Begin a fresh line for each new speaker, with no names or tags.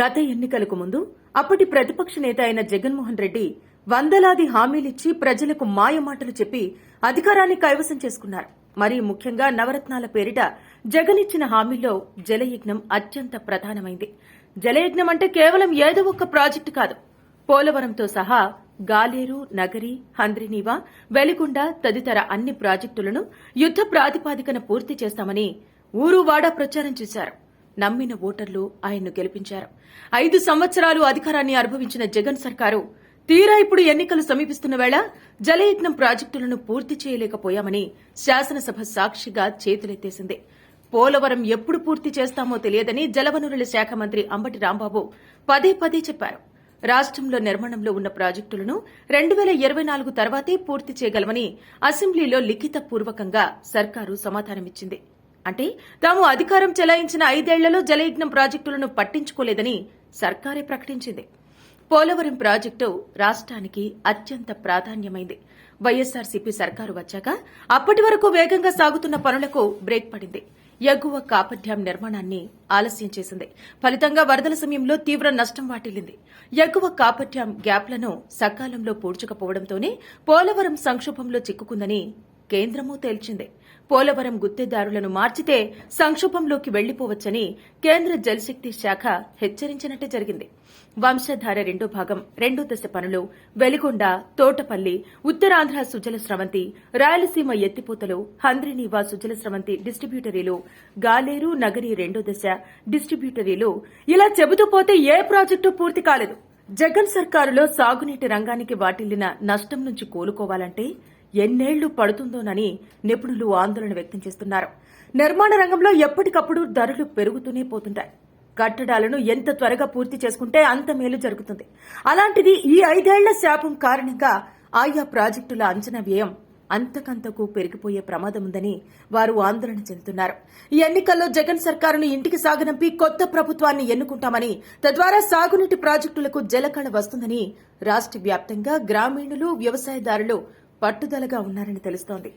గత ఎన్నికలకు ముందు అప్పటి ప్రతిపక్ష నేత అయిన జగన్మోహన్ రెడ్డి వందలాది హామీలిచ్చి ప్రజలకు మాయమాటలు చెప్పి అధికారాన్ని కైవసం చేసుకున్నారు. మరీ ముఖ్యంగా నవరత్నాల పేరిట జగన్ ఇచ్చిన హామీల్లో జలయజ్ఞం అత్యంత ప్రధానమైంది. జలయజ్ఞం అంటే కేవలం ఏదో ఒక్క ప్రాజెక్టు కాదు. పోలవరంతో సహా గాలేరు నగరి హంద్రినీవా వెలిగొండ తదితర అన్ని ప్రాజెక్టులను యుద్ద ప్రాతిపాదికన పూర్తి చేస్తామని ఊరువాడా ప్రచారం చేశారు. నమ్మిన ఓటర్లు ఆయన్ను గెలిపించారు. ఐదు సంవత్సరాలు అధికారాన్ని అనుభవించిన జగన్ సర్కారు తీరా ఇప్పుడు ఎన్నికలు సమీపిస్తున్న వేళ జలయజ్ఞం ప్రాజెక్టులను పూర్తి చేయలేకపోయామని శాసనసభ సాక్షిగా చేతులెత్తేసింది. పోలవరం ఎప్పుడు పూర్తి చేస్తామో తెలియదని జలవనరుల శాఖ మంత్రి అంబటి రాంబాబు పదే పదే చెప్పారు. రాష్ట్రంలో నిర్మాణంలో ఉన్న ప్రాజెక్టులను రెండు వేల ఇరవై నాలుగు తర్వాతే పూర్తి చేయగలమని అసెంబ్లీలో లిఖిత పూర్వకంగా సర్కారు సమాధానమిచ్చింది. అంటే తాము అధికారం చెలాయించిన ఐదేళ్ళలో జలయజ్ఞం ప్రాజెక్టులను పట్టించుకోలేదని సర్కారే ప్రకటించింది. పోలవరం ప్రాజెక్టు రాష్ట్రానికి అత్యంత ప్రాధాన్యమైంది. వైఎస్సార్సీపీ సర్కారు వచ్చాక అప్పటి వరకు వేగంగా సాగుతున్న పనులకు బ్రేక్ పడింది. ఎగువ కాపర్ డ్యాం నిర్మాణాన్ని ఆలస్యం చేసింది. ఫలితంగా వరదల సమయంలో తీవ్ర నష్టం వాటిల్లింది. ఎగువ కాపర్ డ్యాం గ్యాప్లను సకాలంలో పూడ్చకపోవడంతోనే పోలవరం సంక్షోభంలో చిక్కుకుందని కేంద్రమూ తేల్చింది. పోలవరం గుత్తేదారులను మార్చితే సంక్షోభంలోకి వెళ్ళిపోవచ్చని కేంద్ర జలశక్తి శాఖ హెచ్చరించినట్టే జరిగింది. వంశధార రెండో భాగం రెండో దశ పనులు వెలిగొండ తోటపల్లి ఉత్తరాంధ్ర సుజల స్రవంతి రాయలసీమ ఎత్తిపోతలు హంద్రినీవా సుజల స్రవంతి డిస్టిబ్యూటరీలు గాలేరు నగరి రెండో దశ డిస్టిబ్యూటరీలు ఇలా చెబుతూ పోతే ఏ ప్రాజెక్టు పూర్తి కాలేదు. జగన్ సర్కారులో సాగునీటి రంగానికి వాటిల్లిన నష్టం నుంచి కోలుకోవాలంటే ఎన్నేళ్ళు పడుతుందోనని నిపుణులు ఆందోళన వ్యక్తం చేస్తున్నారు. నిర్మాణ రంగంలో ఎప్పటికప్పుడు ధరలు పెరుగుతూనే పోతుంటాయి. కట్టడాలను ఎంత త్వరగా పూర్తి చేసుకుంటే అంత మేలు జరుగుతుంది. అలాంటిది ఈ ఐదేళ్ళ శాపం కారణంగా ఆయా ప్రాజెక్టుల అంచనా వ్యయం అంతకంతకు పెరిగిపోయే ప్రమాదం ఉందని వారు ఆందోళన చెందుతున్నారు. ఈ ఎన్నికల్లో జగన్ సర్కారును ఇంటికి సాగనంపి కొత్త ప్రభుత్వాన్ని ఎన్నుకుంటామని తద్వారా సాగునీటి ప్రాజెక్టులకు జలకళ వస్తుందని రాష్ట్ర వ్యాప్తంగా గ్రామీణులు వ్యవసాయదారులు పట్టుదలగా ఉన్నారని తెలుస్తోంది.